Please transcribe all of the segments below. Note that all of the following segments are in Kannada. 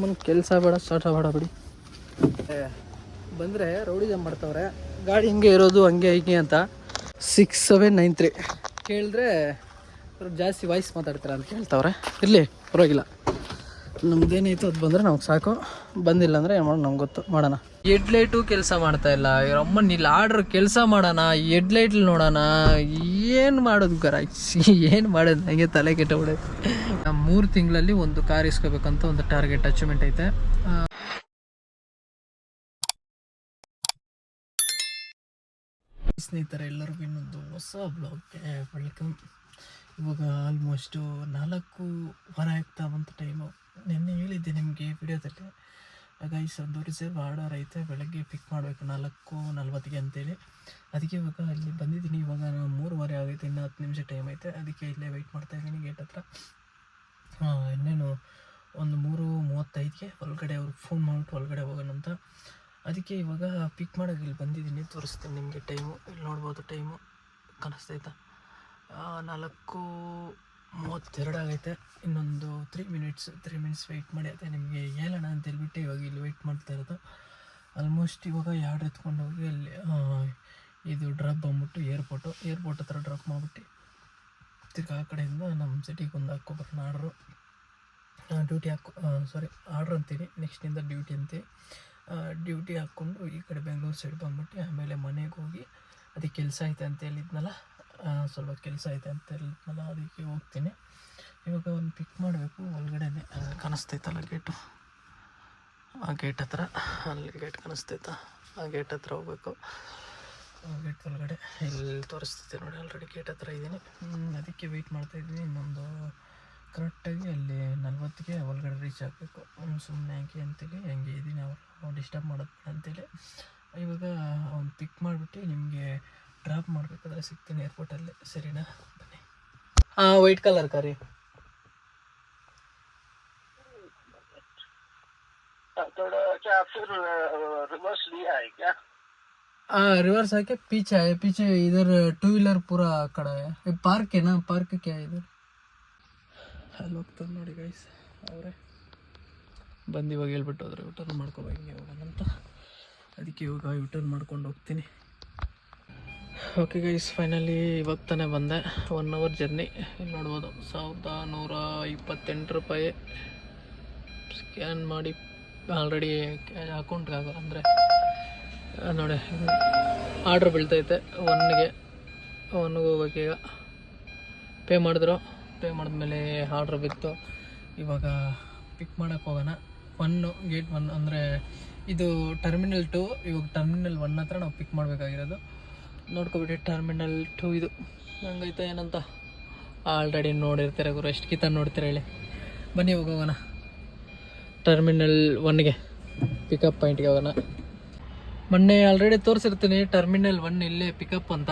ಸುಮ್ಮನೆ ಕೆಲಸ ಬೇಡ ಸ್ಟಾರ್ಟ್ ಬೇಡ ಬಿಡಿ. ಬಂದರೆ ರೌಡಿಸಮ್ ಮಾಡ್ತವ್ರೆ. ಗಾಡಿ ಹಿಂಗೆ ಇರೋದು, ಹಂಗೆ ಹಿಂಗೆ ಅಂತ. ಸಿಕ್ಸ್ ಸೆವೆನ್ ನೈನ್ ತ್ರೀ ಕೇಳಿದ್ರೆ ಜಾಸ್ತಿ ವಾಯ್ಸ್ ಮಾತಾಡ್ತಾರೆ ಅಂತ ಕೇಳ್ತಾವ್ರೆ. ಇರಲಿ, ಪರವಾಗಿಲ್ಲ. ನಮ್ದೇನಾಯ್ತು ಅದು ಬಂದರೆ ನಮ್ಗೆ ಸಾಕು. ಬಂದಿಲ್ಲ ಅಂದರೆ ಏನು ಮಾಡೋಣ ನಮ್ಗೆ ಗೊತ್ತು. ಮಾಡೋಣ. ಹೆಡ್ಲೈಟು ಕೆಲಸ ಮಾಡ್ತಾ ಇಲ್ಲ. ಅಮ್ಮ ಇಲ್ಲಿ ಆರ್ಡ್ರ್ ಕೆಲಸ ಮಾಡೋಣ. ಹೆಡ್ಲೈಟ್ ನೋಡೋಣ. ಏನು ಮಾಡೋದು ಗರ ಏನು ಮಾಡೋದು? ನನಗೆ ತಲೆ ಕೆಟ್ಟ ನಮ್ಮ ಮೂರು ತಿಂಗಳಲ್ಲಿ ಒಂದು ಕಾರ್ ಇಸ್ಕೋಬೇಕಂತ ಒಂದು ಟಾರ್ಗೆಟ್ ಅಚೀವ್ಮೆಂಟ್ ಐತೆ. ಸ್ನೇಹಿತರೆ, ಎಲ್ಲರಿಗೂ ಇನ್ನೊಂದು ಹೊಸ ಬ್ಲಾಗ್ಗೆ ವೆಲ್ಕಮ್ ಇವಾಗ ಆಲ್ಮೋಸ್ಟು ನಾಲ್ಕು ವಾರ ಆಗ್ತಾ ಬಂತು ಟೈಮು ನಿನ್ನೆ ಹೇಳಿದ್ದೆ ನಿಮಗೆ ವಿಡಿಯೋದಲ್ಲಿ. ಗೈಸ್ ಒಂದು ರಿಸರ್ವ್ ಆರ್ಡರ್ ಐತೆ ಬೆಳಗ್ಗೆ ಪಿಕ್ ಮಾಡಬೇಕು ನಾಲ್ಕು ನಲ್ವತ್ತಿಗೆ ಅಂತೇಳಿ. ಅದಕ್ಕೆ ಇವಾಗ ಅಲ್ಲಿ ಬಂದಿದ್ದೀನಿ. ಇವಾಗ ನಾನು ಮೂರುವರೆ ಆಗೈತೆ ಇನ್ನು ಹತ್ತು ನಿಮಿಷ ಟೈಮ್ ಐತೆ. ಅದಕ್ಕೆ ಇಲ್ಲೇ ವೆಯ್ಟ್ ಮಾಡ್ತಾ ಇದ್ದೀನಿ ಗೇಟ್ ಹತ್ರ. ಇನ್ನೇನು ಒಂದು ಮೂರು ಮೂವತ್ತೈದಕ್ಕೆ ಒಳಗಡೆ ಅವ್ರಿಗೆ ಫೋನ್ ಮಾಡಿಬಿಟ್ಟು ಒಳಗಡೆ ಹೋಗೋಣ ಅಂತ. ಅದಕ್ಕೆ ಇವಾಗ ಪಿಕ್ ಮಾಡೋಕೆ ಇಲ್ಲಿ ಬಂದಿದ್ದೀನಿ. ತೋರಿಸ್ತೀನಿ ನಿಮಗೆ ಟೈಮು ಇಲ್ಲಿ ನೋಡ್ಬೋದು ಟೈಮು ಕಾಣಿಸ್ತೈತಾ ಆ, ನಾಲ್ಕು ಮೂವತ್ತೆರಡು ಆಗೈತೆ ಇನ್ನೊಂದು three minutes three minutes wait ಮಾಡಿ, ಅದೇ ನಿಮಗೆ ಹೇಳೋಣ ಅಂತ ಹೇಳ್ಬಿಟ್ಟು ಇವಾಗ ಇಲ್ಲಿ ವೆಯ್ಟ್ ಮಾಡ್ತಾ ಇರೋದು. ಆಲ್ಮೋಸ್ಟ್ ಇವಾಗ ಯಾರ್ಡ್ ಎತ್ಕೊಂಡು ಹೋಗಿ ಅಲ್ಲಿ ಇದು ಡ್ರಾಪ್ ಬಂದ್ಬಿಟ್ಟು ಏರ್ಪೋರ್ಟು ಏರ್ಪೋರ್ಟ್ ಹತ್ರ ಡ್ರಾಪ್ ಮಾಡಿಬಿಟ್ಟು ತಿರ್ಗಿ ಆ ಕಡೆಯಿಂದ ನಮ್ಮ ಸಿಟಿಗೆ ಒಂದು ಹಾಕ್ಕೊಬರೋಣ ಆರ್ಡ್ರು ಡ್ಯೂಟಿ ಹಾಕೋ ಸಾರಿ ಆರ್ಡ್ರ್ ಅಂತೀನಿ. ನೆಕ್ಸ್ಟಿಂದ ಡ್ಯೂಟಿ ಅಂತೀವಿ ಡ್ಯೂಟಿ ಹಾಕ್ಕೊಂಡು ಈ ಕಡೆ ಬೆಂಗ್ಳೂರು ಸೈಡ್ ಬಂದ್ಬಿಟ್ಟು ಆಮೇಲೆ ಮನೆಗೆ ಹೋಗಿ ಅದಕ್ಕೆ ಕೆಲಸ ಐತೆ ಅಂತ ಹೇಳಿದ್ನಲ್ಲ ಸ್ವಲ್ಪ ಕೆಲಸ ಇದೆ ಅಂತ ಹೇಳಿದ್ನಲ್ಲ, ಅದಕ್ಕೆ ಹೋಗ್ತೀನಿ. ಇವಾಗ ಒಂದು ಪಿಕ್ ಮಾಡಬೇಕು, ಒಳಗಡೆನೆ. ಕಾಣಿಸ್ತೈತಲ್ಲ ಗೇಟು ಆ ಗೇಟ್ ಹತ್ರ. ಅಲ್ಲಿ ಗೇಟ್ ಕಾಣಿಸ್ತೈತಾ. ಆ ಗೇಟ್ ಹತ್ರ ಹೋಗ್ಬೇಕು. ಗೇಟ್ ಒಳಗಡೆ ಇಲ್ಲಿ ತೋರಿಸ್ತೈತೆ ನೋಡಿ ಆಲ್ರೆಡಿ ಗೇಟ್ ಹತ್ರ ಇದ್ದೀನಿ. ಅದಕ್ಕೆ ವೆಯ್ಟ್ ಮಾಡ್ತಾ ಇದ್ದೀನಿ. ಇನ್ನೊಂದು ಕರೆಕ್ಟಾಗಿ ಅಲ್ಲಿ ನಲ್ವತ್ತಿಗೆ ಒಳಗಡೆ ರೀಚ್ ಆಗಬೇಕು. ಸುಮ್ಮನೆ ಯಾಕೆ ಅಂತೇಳಿ ಹೆಂಗೆ ಇದ್ದೀನಿ ಅವ್ರು ಡಿಸ್ಟರ್ಬ್ ಮಾಡೋದು ಅಂತೇಳಿ. ಇವಾಗ ಅವ್ನು ಪಿಕ್ ಮಾಡಿಬಿಟ್ಟು ನಿಮಗೆ ಡ್ರಾಪ್ ಮಾಡಬೇಕಾದ್ರೆ ಸಿಗ್ತೀನಿ ಏರ್ಪೋರ್ಟಲ್ಲಿ ಸರಿನಾ ಬನ್ನಿ ಹಾಂ ವೈಟ್ ಕಲರ್ ಕರಿ थोड़ा क्या फिर रिवर्स लिया है क्या हाँ रिवर्स है क्या पीछे है पीछे इधर टू व्हीलर पूरा खड़ा है ये पार्क है ना पार्क क्या है इधर ಅಲ್ಲಿ ಹೋಗ್ತಾರೆ ನೋಡಿ ಗೈಸ್ ಅವರೇ ಬಂದು ಇವಾಗ ಹೇಳ್ಬಿಟ್ಟು ಹೋದ್ರೆ ಯೂಟರ್ನ್ ಮಾಡ್ಕೋಬೇಕು ಹಿಂಗೆ ಹೋಗೋಣ ಅಂತ ಅದಕ್ಕೆ ಇವಾಗ ಯೂಟರ್ನ್ ಮಾಡ್ಕೊಂಡು ಹೋಗ್ತೀನಿ ಓಕೆ ಗೈಸ್ ಫೈನಲಿ ಇವಾಗ ತಾನೇ ಬಂದೆ. ಒನ್ ಅವರ್ ಜರ್ನಿ ಇಲ್ಲಿ ನೋಡ್ಬೋದು, ಸಾವಿರದ ನೂರ ಇಪ್ಪತ್ತೆಂಟು ರೂಪಾಯಿ ಸ್ಕ್ಯಾನ್ ಮಾಡಿ ಆಲ್ರೆಡಿ ಅಕೌಂಟ್ಗೆ ಆಗೋ ಅಂದರೆ ನೋಡಿ ಆರ್ಡ್ರ್ ಬೀಳ್ತೈತೆ. ಒನ್ಗೆ ಒನ್ಗೆ ಈಗ ಪೇ ಮಾಡಿದ್ರು. ಪೇ ಮಾಡಿದ್ಮೇಲೆ ಆರ್ಡ್ರ್ ಬಿತ್ತು. ಇವಾಗ ಪಿಕ್ ಮಾಡೋಕೆ ಹೋಗೋಣ. ಒನ್ನು ಗೇಟ್ ಒನ್ ಅಂದರೆ ಇದು ಟರ್ಮಿನಲ್ ಟು ಇವಾಗ ಟರ್ಮಿನಲ್ ಒನ್ ಹತ್ರ ನಾವು ಪಿಕ್ ಮಾಡಬೇಕಾಗಿರೋದು. ನೋಡ್ಕೊಬಿಟ್ಟು ಟರ್ಮಿನಲ್ ಟು ಇದು. ಹಂಗೈತೆ ಏನಂತ? ಆಲ್ರೆಡಿ ನೋಡಿರ್ತೀರ ಗುರು, ಎಷ್ಟು ಕಿತ್ತ ನೋಡ್ತೀರ ಹೇಳಿ. ಬನ್ನಿ ಹೋಗೋಣ. ಟರ್ಮಿನಲ್ ಒನ್ಗೆ ಪಿಕಪ್ ಪಾಯಿಂಟ್ಗೆ ಹೋಗೋಣ. ಮೊನ್ನೆ ಆಲ್ರೆಡಿ ತೋರಿಸಿರ್ತೀನಿ ಟರ್ಮಿನಲ್ ಒನ್ ಇಲ್ಲೇ ಪಿಕಪ್ ಅಂತ.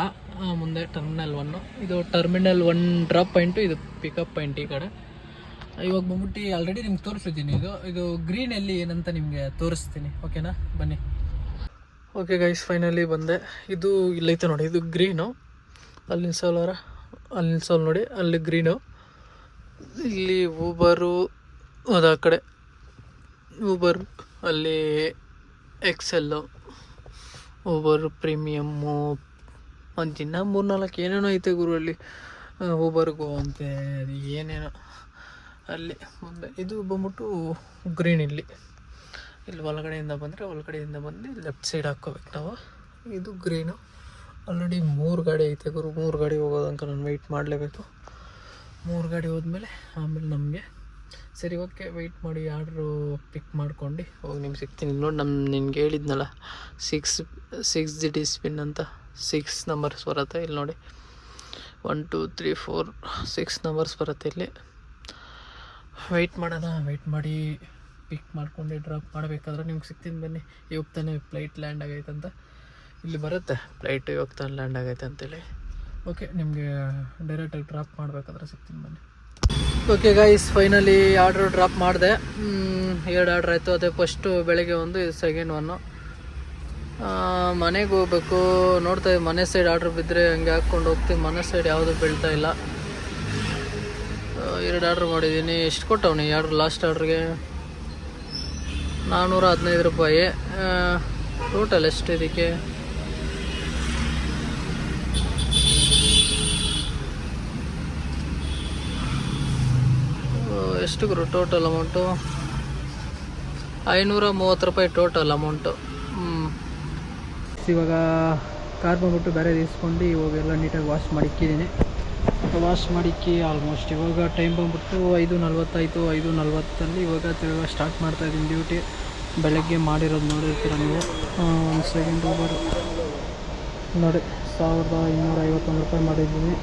ಮುಂದೆ ಟರ್ಮಿನಲ್ ಒನ್ನು ಇದು ಟರ್ಮಿನಲ್ ಒನ್ ಡ್ರಾಪ್ ಪಾಯಿಂಟು ಇದು ಪಿಕಪ್ ಪಾಯಿಂಟ್ ಈ ಕಡೆ. ಇವಾಗ ಬಂದ್ಬಿಟ್ಟು ಆಲ್ರೆಡಿ ನಿಮ್ಗೆ ತೋರಿಸಿದ್ದೀನಿ ಇದು. ಇದು ಗ್ರೀನಲ್ಲಿ ಏನಂತ ನಿಮಗೆ ತೋರಿಸ್ತೀನಿ ಓಕೆನಾ ಬನ್ನಿ. ಓಕೆ ಗೈಸ್ ಫೈನಲಿ ಬಂದೆ. ಇದು ಇಲ್ಲೈತೆ ನೋಡಿ, ಇದು ಗ್ರೀನು ಅಲ್ಲಿ ನಿಲ್ಸೋಲ್ವರ ಅಲ್ಲಿ ನಿಲ್ಸೋಲ್ ನೋಡಿ, ಅಲ್ಲಿ ಗ್ರೀನು ಇಲ್ಲಿ ಊಬರು ಅದು ಆ ಕಡೆ. ಊಬರ್ ಅಲ್ಲಿ ಎಕ್ಸೆಲ್ಲು ಊಬರ್ ಪ್ರೀಮಿಯಮ್ಮು ಒಂದು ದಿನ ಮೂರು ನಾಲ್ಕು ಏನೇನೋ ಐತೆ ಗುರು ಅಲ್ಲಿ. ಊಬರ್ಗೋ ಅಂತೆ ಏನೇನೋ. ಅಲ್ಲಿ ಮುಂದೆ ಇದು ಬಂದ್ಬಿಟ್ಟು ಗ್ರೀನ್ ಇಲ್ಲಿ. ಇಲ್ಲಿ ಒಳಗಡೆಯಿಂದ ಬಂದರೆ ಒಳಗಡೆಯಿಂದ ಬಂದು ಲೆಫ್ಟ್ ಸೈಡ್ ಹಾಕ್ಕೋಬೇಕು ನಾವು. ಇದು ಗ್ರೀನು ಆಲ್ರೆಡಿ ಮೂರು ಗಾಡಿ ಐತೆ ಗುರು. ಮೂರು ಗಾಡಿ ಹೋಗೋದಂಕ ನಾನು ವೆಯ್ಟ್ ಮಾಡಲೇಬೇಕು. ಮೂರು ಗಾಡಿ ಹೋದ್ಮೇಲೆ ಆಮೇಲೆ ನಮಗೆ. ಸರಿ ಓಕೆ ವೆಯ್ಟ್ ಮಾಡಿ ಆರ್ಡ್ರು ಪಿಕ್ ಮಾಡ್ಕೊಂಡು ಹೋಗಿ ನಿಮ್ಗೆ ಸಿಗ್ತೀನಿ. ನೋಡಿ ನಮ್ಮ ನಿನ್ಗೆ ಹೇಳಿದ್ನಲ್ಲ six six G D spin ಅಂತ. ಸಿಕ್ಸ್ ನಂಬರ್ಸ್ ಬರುತ್ತೆ ಇಲ್ಲಿ ನೋಡಿ. One two three four six numbers ಬರುತ್ತೆ ಇಲ್ಲಿ. ವೆಯ್ಟ್ ಮಾಡೋಣ. ವೆಯ್ಟ್ ಮಾಡಿ ಪಿಕ್ ಮಾಡ್ಕೊಂಡು ಡ್ರಾಪ್ ಮಾಡಬೇಕಾದ್ರೆ ನಿಮ್ಗೆ ಸಿಗ್ತೀನಿ ಬನ್ನಿ. ಇವಾಗ ತಾನೇ ಫ್ಲೈಟ್ ಲ್ಯಾಂಡ್ ಆಗೈತೆ ಅಂತ. ಇಲ್ಲಿ ಬರುತ್ತೆ. ಫ್ಲೈಟ್ ಇವಾಗ ತಾನೇ ಲ್ಯಾಂಡ್ ಆಗೈತೆ ಅಂತೇಳಿ. ಓಕೆ ನಿಮಗೆ ಡೈರೆಕ್ಟಾಗಿ ಡ್ರಾಪ್ ಮಾಡಬೇಕಾದ್ರೆ ಸಿಗ್ತೀನಿ ಬನ್ನಿ. Okay guys finally order drop ಮಾಡಿದೆ. ಎರಡು ಆರ್ಡ್ರ್ ಆಯಿತು. ಅದೇ ಫಸ್ಟು ಬೆಳಗ್ಗೆ ಒಂದು ಸೆಕೆಂಡ್ ಒನ್ನು ಮನೆಗೆ ಹೋಗ್ಬೇಕು. ನೋಡ್ತಾ ಮನೆ ಸೈಡ್ ಆರ್ಡ್ರ್ ಬಿದ್ದರೆ ಹಂಗೆ ಹಾಕ್ಕೊಂಡು ಹೋಗ್ತೀವಿ ಮನೆ ಸೈಡ್ ಯಾವುದು ಬೀಳ್ತಾ ಇಲ್ಲ. ಎರಡು ಆರ್ಡ್ರ್ ಮಾಡಿದ್ದೀನಿ. ಎಷ್ಟು ಕೊಟ್ಟವನಿ ಆರ್ಡ್ರ್ ಲಾಸ್ಟ್ ಆರ್ಡ್ರಿಗೆ ನಾನ್ನೂರ ಹದಿನೈದು ರೂಪಾಯಿ ಟೋಟಲ್ ಎಷ್ಟು ಇದಕ್ಕೆ? ಎಷ್ಟು ಗುರು ಟೋಟಲ್ ಅಮೌಂಟು ಐನೂರ ಮೂವತ್ತು ರೂಪಾಯಿ ಟೋಟಲ್ ಅಮೌಂಟು ಇವಾಗ ಕಾರ್ ಬಂದ್ಬಿಟ್ಟು ಬೇರೆ ಇಸ್ಕೊಂಡು ಇವಾಗೆಲ್ಲ ನೀಟಾಗಿ ವಾಶ್ ಮಾಡಿಕ್ಕಿದ್ದೀನಿ ವಾಶ್ ಮಾಡಿಕ್ಕಿ ಆಲ್ಮೋಸ್ಟ್ ಇವಾಗ ಟೈಮ್ ಬಂದ್ಬಿಟ್ಟು ಐದು ನಲ್ವತ್ತಾಯಿತು, ಐದು ನಲ್ವತ್ತಲ್ಲಿ ಇವಾಗ ತಿರುಗ ಸ್ಟಾರ್ಟ್ ಮಾಡ್ತಾಯಿದ್ದೀನಿ ಡ್ಯೂಟಿ ಬೆಳಗ್ಗೆ ಮಾಡಿರೋದು ನೋಡಿರ್ತೀರ ನೀವು? ಒಂದು ಸೆಕೆಂಡ್ ಓವರ್ ನೋಡಿ, ಸಾವಿರದ ಇನ್ನೂರ ಐವತ್ತೊಂದು ರೂಪಾಯಿ ಮಾಡಿದ್ದೀನಿ.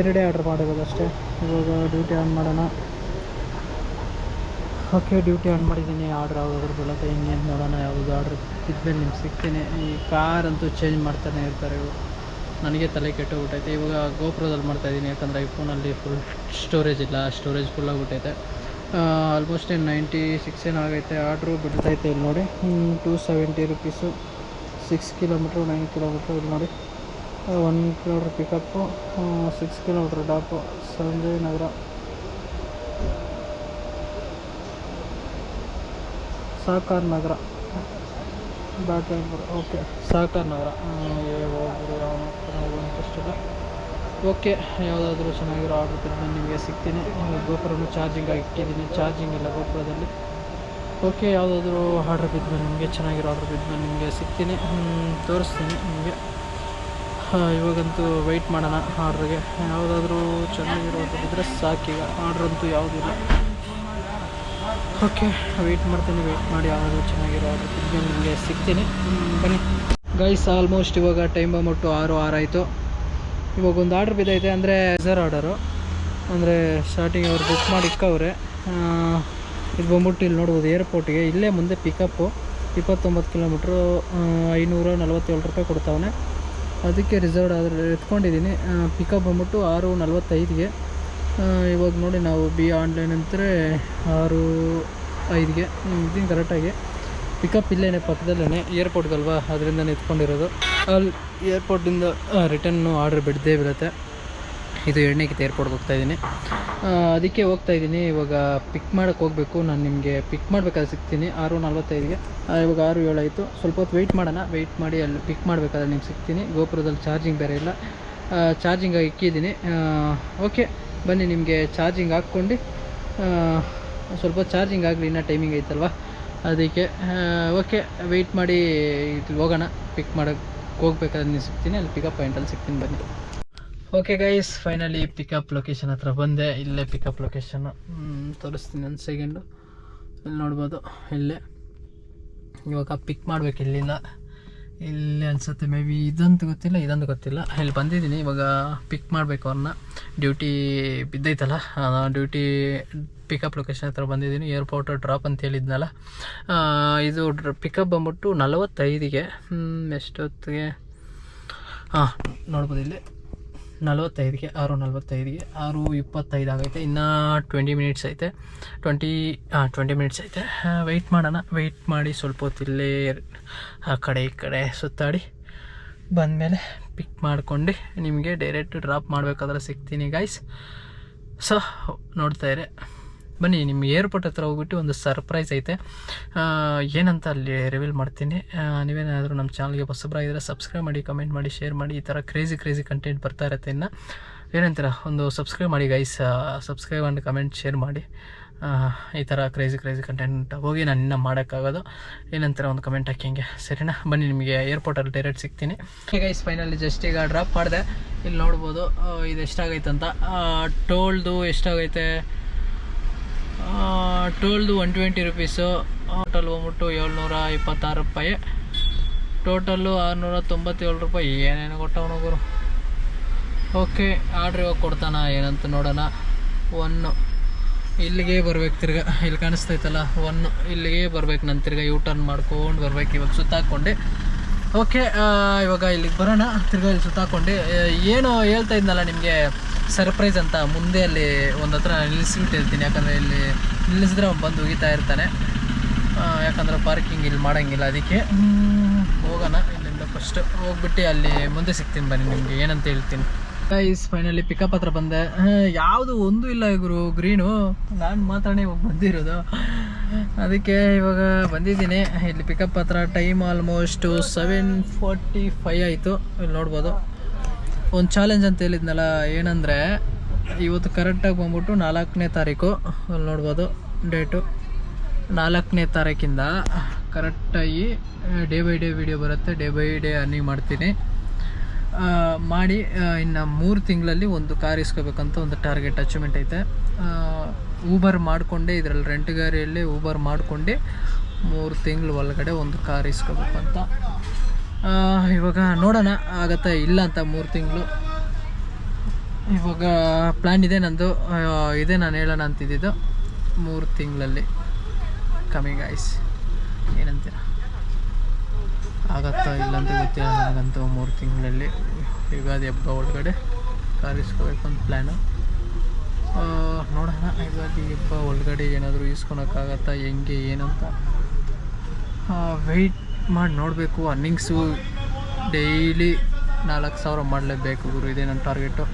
ಎರಡೇ ಆರ್ಡ್ರ್ ಮಾಡಿರೋದು ಅಷ್ಟೇ. ಇವಾಗ ಡ್ಯೂಟಿ ಆನ್ ಮಾಡೋಣ. ಓಕೆ ಡ್ಯೂಟಿ ಆನ್ ಮಾಡಿದ್ದೀನಿ. ಆರ್ಡ್ರ್ ಯಾವುದಾದ್ರು ಬೀಳುತ್ತೆ ಇನ್ನೇನು ನೋಡೋಣ, ಯಾವುದು ಆರ್ಡ್ರ್ ಇದ್ಮೇಲೆ ನಿಮ್ಗೆ ಸಿಗ್ತೀನಿ. ಈ ಕಾರ್ ಅಂತೂ ಚೇಂಜ್ ಮಾಡ್ತಾನೆ ಇರ್ತಾರೆ ಇವರು. ನನಗೆ ತಲೆ ಕೆಟ್ಟೋಗ್ಬಿಟ್ಟೈತೆ. ಇವಾಗ ಗೋಪುರದಲ್ಲಿ ಮಾಡ್ತಾಯಿದ್ದೀನಿ, ಯಾಕಂದರೆ ಐಫೋನಲ್ಲಿ ಫುಲ್ ಸ್ಟೋರೇಜ್ ಇಲ್ಲ ಸ್ಟೋರೇಜ್ ಫುಲ್ ಆಗಿಬಿಟ್ಟೈತೆ. ಆಲ್ಮೋಸ್ಟ್ ಏನು ನೈಂಟಿ ಸಿಕ್ಸ್ ಏನು ಆಗೈತೆ, ಆರ್ಡ್ರು ಬಿಡ್ತೈತೆ ಇಲ್ಲಿ ನೋಡಿ. Two seventy rupees six kilometre nine kilometre ಇಲ್ಲಿ ನೋಡಿ. One kilometre pickup six kilometre drop Sanjay Nagar. Sahakara Nagar. Byatarayanapura okay. ಸಹಕಾರ ಹೋಗ್ಬಿಡಿ ಅವನು ಇಂಟ್ರೆಸ್ಟ್ ಇಲ್ಲ ಓಕೆ, ಯಾವುದಾದ್ರೂ ಚೆನ್ನಾಗಿರೋ ಆರ್ಡ್ರ್ ನಾನು ನಿಮಗೆ ಸಿಗ್ತೀನಿ. ಗೋಪುರನು ಚಾರ್ಜಿಂಗ್ ಇಟ್ಟಿದ್ದೀನಿ ಚಾರ್ಜಿಂಗ್ ಇಲ್ಲ ಗೋಪುರದಲ್ಲಿ. ಓಕೆ, ಯಾವುದಾದ್ರೂ ಆರ್ಡ್ರ್ ಬಿದ್ದು ನಿಮಗೆ ಚೆನ್ನಾಗಿರೋ ಆರ್ಡ್ರ್ ಬಿದ್ಮೇಲೆ ನಿಮಗೆ ಸಿಗ್ತೀನಿ. ತೋರಿಸ್ತೀನಿ ನಿಮಗೆ. ಇವಾಗಂತೂ ವೆಯ್ಟ್ ಮಾಡೋಣ ಆರ್ಡ್ರಿಗೆ. ಯಾವುದಾದ್ರೂ ಚೆನ್ನಾಗಿರೋದು ಬಿದ್ದರೆ ಸಾಕೀಗ. ಆರ್ಡ್ರಂತೂ ಯಾವುದಿಲ್ಲ. ಓಕೆ ವೆಯ್ಟ್ ಮಾಡ್ತೀನಿ ವೆಯ್ಟ್ ಮಾಡಿ ಯಾವಾಗಲೂ ಚೆನ್ನಾಗಿರೋ ಬಿದ್ಮೇಲೆ ನಿಮಗೆ ಸಿಗ್ತೀನಿ. ಬನ್ನಿ. ಗೈಸ್ ಆಲ್ಮೋಸ್ಟ್ ಇವಾಗ ಟೈಮ್ ಬಂದ್ಬಿಟ್ಟು ಆರು ಆರಾಯಿತು ಇವಾಗ ಒಂದು ಆರ್ಡ್ರ್ ಬಿದ್ದೈತೆ, ಅಂದರೆ ರೆಸರ್ ಆರ್ಡರು ಅಂದರೆ ಸ್ಟಾರ್ಟಿಂಗ್ ಅವ್ರು ಬುಕ್ ಮಾಡಿ ಇಕ್ಕವ್ರೆ. ಇದು ಬಂದ್ಬಿಟ್ಟು ಇಲ್ಲಿ ನೋಡ್ಬೋದು ಏರ್ಪೋರ್ಟ್ಗೆ ಇಲ್ಲೇ ಮುಂದೆ ಪಿಕಪ್ಪು ಇಪ್ಪತ್ತೊಂಬತ್ತು ಕಿಲೋಮೀಟ್ರು ಐನೂರ ನಲ್ವತ್ತೇಳು ರೂಪಾಯಿ ಕೊಡ್ತಾವನೆ. ಅದಕ್ಕೆ ರಿಸರ್ವ್ ಆದರೆ ಎತ್ಕೊಂಡಿದ್ದೀನಿ. ಪಿಕಪ್ ಬಂದ್ಬಿಟ್ಟು ಆರು ನಲ್ವತ್ತೈದಿಗೆ. ಇವಾಗ ನೋಡಿ ನಾವು ಬಿ ಆನ್ಲೈನ್ ಅಂತಾರೆ ಆರು, ಐದುಗೆ. ಇದ್ದೀನಿ ಕರೆಕ್ಟಾಗಿ ಪಿಕಪ್ ಇಲ್ಲೇನೆ ಪಕ್ಕದಲ್ಲೇ ಏರ್ಪೋರ್ಟ್ಗಲ್ವಾ ಅದರಿಂದ ಎತ್ಕೊಂಡಿರೋದು ಅಲ್ಲಿ ಏರ್ಪೋರ್ಟಿಂದ ರಿಟರ್ನು ಆರ್ಡ್ರ್ ಬಿಡದೇ ಬಿಡುತ್ತೆ ಇದು ಎಣ್ಣೆಗಿತ್ತು ಏರ್ಪೋರ್ಟ್ಗೆ ಹೋಗ್ತಾ ಇದ್ದೀನಿ. ಅದಕ್ಕೆ ಹೋಗ್ತಾ ಇದ್ದೀನಿ. ಇವಾಗ ಪಿಕ್ ಮಾಡೋಕ್ಕೆ ಹೋಗಬೇಕು. ನಾನು ನಿಮಗೆ ಪಿಕ್ ಮಾಡಬೇಕಾದ್ರೆ ಸಿಗ್ತೀನಿ. ಆರು ನಲ್ವತ್ತೈದಿಗೆ. ಇವಾಗ ಆರು ಏಳು ಆಯಿತು. ಸ್ವಲ್ಪ ಹೊತ್ತು ವೆಯ್ಟ್ ಮಾಡೋಣ. ವೆಯ್ಟ್ ಮಾಡಿ ಅಲ್ಲಿ ಪಿಕ್ ಮಾಡಬೇಕಾದ್ರೆ ನಿಮ್ಗೆ ಸಿಗ್ತೀನಿ. ಗೋಪುರದಲ್ಲಿ ಚಾರ್ಜಿಂಗ್ ಬೇರೆ ಇಲ್ಲ. ಚಾರ್ಜಿಂಗಾಗಿ ಇಕ್ಕಿದ್ದೀನಿ. ಓಕೆ ಬನ್ನಿ, ನಿಮಗೆ ಚಾರ್ಜಿಂಗ್ ಹಾಕ್ಕೊಂಡು ಸ್ವಲ್ಪ ಚಾರ್ಜಿಂಗ್ ಆಗಲಿ, ಇನ್ನೂ ಟೈಮಿಂಗ್ ಐತಲ್ವ? ಅದಕ್ಕೆ ಓಕೆ ವೆಯ್ಟ್ ಮಾಡಿ ಇಲ್ಲಿ ಹೋಗೋಣ. ಪಿಕ್ ಮಾಡೋಕ್ಕೆ ಹೋಗ್ಬೇಕಾದ್ರೆ ನೀವು ಸಿಗ್ತೀನಿ, ಅಲ್ಲಿ ಪಿಕಪ್ ಪಾಯಿಂಟಲ್ಲಿ ಸಿಗ್ತೀನಿ ಬನ್ನಿ. Okay guys finally pickup location ಹತ್ರ ಬಂದೆ. ಇಲ್ಲೇ ಪಿಕಪ್ ಲೊಕೇಶನ್ನು ತೋರಿಸ್ತೀನಿ ಒಂದು ಸೆಕೆಂಡು ಇಲ್ಲಿ ನೋಡ್ಬೋದು, ಇಲ್ಲೇ. ಇವಾಗ ಪಿಕ್ ಮಾಡಬೇಕು ಇಲ್ಲಿಂದ. ಇಲ್ಲಿ ಅನ್ಸುತ್ತೆ? ಮೇ ಬಿ ಇದಂತೂ ಗೊತ್ತಿಲ್ಲ, ಇದಂತ ಗೊತ್ತಿಲ್ಲ. ಇಲ್ಲಿ ಬಂದಿದ್ದೀನಿ, ಇವಾಗ ಪಿಕ್ ಮಾಡಬೇಕು ಅವ್ರನ್ನ. ಡ್ಯೂಟಿ ಬಿದ್ದೈತಲ್ಲ ಡ್ಯೂಟಿ ಪಿಕಪ್ ಲೊಕೇಶನ್ ಹತ್ರ ಬಂದಿದ್ದೀನಿ ಏರ್ಪೋರ್ಟ್ ಡ್ರಾಪ್ ಅಂತ ಹೇಳಿದ್ನಲ್ಲ. ಇದು ಪಿಕಪ್ ಬಂದ್ಬಿಟ್ಟು ನಲವತ್ತೈದಿಗೆ ಎಷ್ಟೊತ್ತಿಗೆ? ಹಾಂ ನೋಡ್ಬೋದು ಇಲ್ಲಿ. ನಲವತ್ತೈದಿಗೆ, ಆರು ನಲವತ್ತೈದಿಗೆ, ಆರು ಇಪ್ಪತ್ತೈದು ಆಗೈತೆ. ಇನ್ನೂ ಟ್ವೆಂಟಿ ಮಿನಿಟ್ಸ್ ಐತೆ. ಟ್ವೆಂಟಿ ಹಾಂ ಟ್ವೆಂಟಿ ಮಿನಿಟ್ಸ್ ಐತೆ. ವೆಯ್ಟ್ ಮಾಡೋಣ. ವೆಯ್ಟ್ ಮಾಡಿ ಸ್ವಲ್ಪ ಹೊತ್ತಿಲ್ಲೇ ಆ ಕಡೆ ಈ ಕಡೆ ಸುತ್ತಾಡಿ ಬಂದಮೇಲೆ ಪಿಕ್ ಮಾಡ್ಕೊಂಡು ನಿಮಗೆ ಡೈರೆಕ್ಟ್ ಡ್ರಾಪ್ ಮಾಡಬೇಕಾದ್ರೆ ಸಿಗ್ತೀನಿ ಗಾಯ್ಸ್ ಸೊ ನೋಡ್ತಾ ಬನ್ನಿ, ನಿಮ್ಮ ಏರ್ಪೋರ್ಟ್ ಹತ್ರ ಹೋಗ್ಬಿಟ್ಟು ಒಂದು ಸರ್ಪ್ರೈಸ್ ಐತೆ. ಏನಂತ ಅಲ್ಲಿ ರಿವೀಲ್ ಮಾಡ್ತೀನಿ. ನೀವೇನಾದರೂ ನಮ್ಮ ಚಾನಲ್ಗೆ ಹೊಸಬ್ರಾಗಿದ್ದರೆ ಸಬ್ಸ್ಕ್ರೈಬ್ ಮಾಡಿ ಕಮೆಂಟ್ ಮಾಡಿ ಶೇರ್ ಮಾಡಿ, ಈ ಥರ ಕ್ರೇಜಿ ಕ್ರೇಜಿ ಕಂಟೆಂಟ್ ಬರ್ತಾ ಇರುತ್ತೆ ಇನ್ನು. ಏನಂತೀರ, ಒಂದು ಸಬ್ಸ್ಕ್ರೈಬ್ ಮಾಡಿ guys subscribe and comment share ಮಾಡಿ. ಈ ಥರ ಕ್ರೇಜಿ ಕ್ರೇಜಿ ಕಂಟೆಂಟ್ ಹೋಗಿ ನಾನು ಇನ್ನೂ ಮಾಡೋಕ್ಕಾಗೋದು. ಏನಂತೀರ, ಒಂದು ಕಮೆಂಟ್ ಹಾಕಿ ಹಂಗೆ. ಸರಿನಾ? ಬನ್ನಿ, ನಿಮಗೆ ಏರ್ಪೋರ್ಟಲ್ಲಿ ಡೈರೆಕ್ಟ್ ಸಿಗ್ತೀನಿ. ಗೈಸ್ ಫೈನಲಿ ಜಸ್ಟ್ ಈಗ ಡ್ರಾಪ್ ಮಾಡಿದೆ. ಇಲ್ಲಿ ನೋಡ್ಬೋದು ಇದು ಎಷ್ಟಾಗೈತೆ ಅಂತ ಟೋಲ್ದು ಎಷ್ಟಾಗೈತೆ? ಟೋಲ್ದು ಒನ್ ಟ್ವೆಂಟಿ ರುಪೀಸು ಟೋಟಲ್ ಬಂದ್ಬಿಟ್ಟು ಏಳ್ನೂರ ಇಪ್ಪತ್ತಾರು ರೂಪಾಯಿ. ಟೋಟಲ್ಲು ಆರುನೂರ ತೊಂಬತ್ತೇಳು ರೂಪಾಯಿ. ಏನೇನು ಕೊಟ್ಟವನು ಗುರು. ಓಕೆ ಆರ್ಡ್ರ್ ಇವಾಗ ಕೊಡ್ತಾನ, ಏನಂತ ನೋಡೋಣ. ಒನ್ನು ಇಲ್ಲಿಗೆ ಬರ್ಬೇಕು ತಿರ್ಗ. ಇಲ್ಲಿ ಕಾಣಿಸ್ತೈತಲ್ಲ ಒನ್ನು ಇಲ್ಲಿಗೆ ಬರ್ಬೇಕು, ನಾನು ತಿರ್ಗ ಯೂ ಟರ್ನ್ ಮಾಡ್ಕೊಂಡು ಬರ್ಬೇಕು. ಇವಾಗ ಸುತ್ತಾಕೊಂಡೆ ಓಕೆ ಇವಾಗ ಇಲ್ಲಿಗೆ ಬರೋಣ. ತಿರ್ಗಾ ಇಲ್ಲಿ ಸುತ್ತಾಕೊಂಡು. ಏನು ಹೇಳ್ತಾ ಇದ್ನಲ್ಲ ನಿಮಗೆ ಸರ್ಪ್ರೈಸ್ ಅಂತ ಮುಂದೆ ಅಲ್ಲಿ ಒಂದು ಹತ್ರ ನಿಲ್ಲಿಸ್ಬಿಟ್ಟಿರ್ತೀನಿ ಯಾಕಂದರೆ ಇಲ್ಲಿ ನಿಲ್ಲಿಸಿದ್ರೆ ಅವ್ನು ಬಂದು ಉಗಿತಾ ಇರ್ತಾನೆ. ಯಾಕಂದರೆ ಪಾರ್ಕಿಂಗ್ ಇಲ್ಲಿ ಮಾಡೋಂಗಿಲ್ಲ ಅದಕ್ಕೆ. ಹೋಗೋಣ, ಇಲ್ಲಿಂದ ಫಸ್ಟ್ ಹೋಗ್ಬಿಟ್ಟು ಅಲ್ಲಿ ಮುಂದೆ ಸಿಗ್ತೀನಿ ಬನ್ನಿ ನಿಮಗೆ, ಏನಂತ ಹೇಳ್ತೀನಿ. ಗೈಸ್ ಫೈನಲಿ ಪಿಕಪ್ ಹತ್ರ ಬಂದೆ. ಯಾವುದು, ಒಂದು ಇಲ್ಲ ಗುರು ಗ್ರೀನು ನಾನು ಹೋಗಿ ಬಂದಿರೋದು. ಅದಕ್ಕೆ ಇವಾಗ ಬಂದಿದ್ದೀನಿ. ಇಲ್ಲಿ ಪಿಕಪ್ ಹತ್ರ time almost seven forty five ಆಯಿತು. ಇಲ್ಲಿ ನೋಡ್ಬೋದು. ಒಂದು ಚಾಲೆಂಜ್ ಅಂತ ಹೇಳಿದ್ನಲ್ಲ, ಏನಂದರೆ ಇವತ್ತು ಕರೆಕ್ಟಾಗಿ ಬಂದ್ಬಿಟ್ಟು ನಾಲ್ಕನೇ ತಾರೀಕು. ಅಲ್ಲಿ ನೋಡ್ಬೋದು ಡೇಟು ನಾಲ್ಕನೇ ತಾರೀಕಿಂದ ಕರೆಕ್ಟಾಗಿ ಡೇ ಬೈ ಡೇ ವಿಡಿಯೋ ಬರುತ್ತೆ. ಡೇ ಬೈ ಡೇ ಅರ್ನಿಂಗ್ ಮಾಡ್ತೀನಿ. ಮಾಡಿ ಇನ್ನು ಮೂರು ತಿಂಗಳಲ್ಲಿ ಒಂದು ಕಾರ್ ಇಸ್ಕೋಬೇಕಂತ ಒಂದು ಟಾರ್ಗೆಟ್ ಅಚೀವ್ಮೆಂಟ್ ಐತೆ. ಊಬರ್ ಮಾಡಿಕೊಂಡೆ, ಇದರಲ್ಲಿ ರೆಂಟ್ ಗಾರಿಯಲ್ಲಿ ಊಬರ್ ಮಾಡಿಕೊಂಡೆ, ಮೂರು ತಿಂಗಳು ಒಳಗಡೆ ಒಂದು ಕಾರ್ ಇಸ್ಕೋಬೇಕು ಅಂತ. ಇವಾಗ ನೋಡೋಣ, ಆಗತ್ತಾ ಇಲ್ಲ ಅಂತ ಮೂರು ತಿಂಗಳು. ಇವಾಗ ಪ್ಲ್ಯಾನ್ ಇದೆ ನಂದು ಇದೆ ನಾನು ಹೇಳೋಣ ಅಂತಿದ್ದಿದ್ದು, ಮೂರು ತಿಂಗಳಲ್ಲಿ. ಕಮಿಂಗ್ ಐಸ್ ಏನಂತೀರ? ಆಗತ್ತಾ ಇಲ್ಲ ಅಂತ ಗೊತ್ತಿಲ್ಲ ನನಗಂತೂ ಮೂರು ತಿಂಗಳಲ್ಲಿ. ಯುಗಾದಿ ಹಬ್ಬ ಒಳಗಡೆ ಕಾರ್ ಇಸ್ಕೋಬೇಕು ಅಂತ ಪ್ಲ್ಯಾನು ನೋಡೋಣ. ಇವಾಗಿ ಇಬ್ಬ ಒಳಗಡೆ ಏನಾದರೂ ಈಸ್ಕೊಳಕ್ಕಾಗತ್ತಾ, ಹೆಂಗೆ, ಏನಂತ. ವೆಯ್ಟ್ ಮಾಡಿ ನೋಡಬೇಕು. ಅರ್ನಿಂಗ್ಸು ಡೈಲಿ ನಾಲ್ಕು ಸಾವಿರ ಮಾಡಲೇಬೇಕು ಗುರು. ಇದೇ ನನ್ನ ಟಾರ್ಗೆಟು